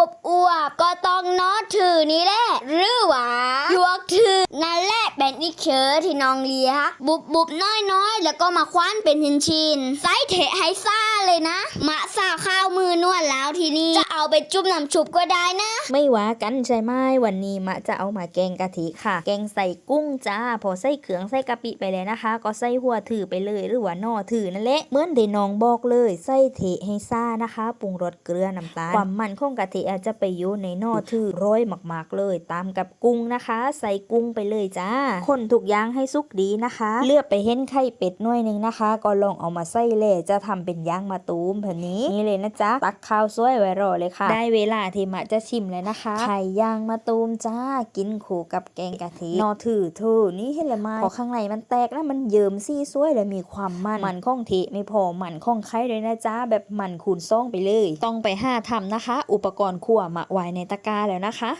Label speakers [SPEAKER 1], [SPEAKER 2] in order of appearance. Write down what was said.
[SPEAKER 1] อวบอวบๆก็ต้องนอถือนี่แหละหรือว่ายวกถือนั่นแหละเป็นอีเชอที่น้องเลี้ยบุบบุบน้อยน้อยแล้วก็มาคว้านเป็นชิ้นชิ้นไส้เทะให้ซ่าเลยนะมะสาข้าวมือ นวดแล้วทีนี้จะเอาไปจุ่มน้ำชุบก็ได้นะ
[SPEAKER 2] ไม่ว่ากันใช่ไหมวันนี้มะจะเอามาแกงกะทิค่ะ แกงใส่กุ้งจ้า พอใส่เขืองใส่กะปิไปเลยนะคะ ก็ใส่หัวถือไปเลยหรือว่าหนอถือนั่นแหละเหมือนเดน้องบอกเลยใส่เทให้ซ่านะคะปรุงรสเกลือน้ำตาลความมันของกะทิอาจจะไปอยู่ในหนอถือร้อยมากๆเลย ตามกับกุ้งนะคะ ใส่กุ้งไปเลยจ้าคนทุกอย่างให้สุกดีนะคะ เลือกไปเห็นไข่เป็ดหน่วยหนึ่งนะคะ ก็ลองเอามาใส่เล่จะทำเป็นย่างมาตูมแบบนี้นี่เลยนะจ๊ะตักข้าวสวยไว้รอเลยค่ะ ได้เวลาที่มะจะชิมเลยนะคะ ไข่ย่างมาตูมจ้า กินคู่กับแกงกะทินอถือเธอนี่เห็นเลยไหมพอข้างในมันแตกแล้วมันเยิ้มซี่สวยเลยมีความมันมันข้องเทไม่พอมันข้องไข่เลยนะจ๊ะแบบมันคูณซ่องไปเลย ต้องไปห้าทำนะคะ อุปกรณ์ครัวมาไว้ในตะกร้าแล้วนะคะ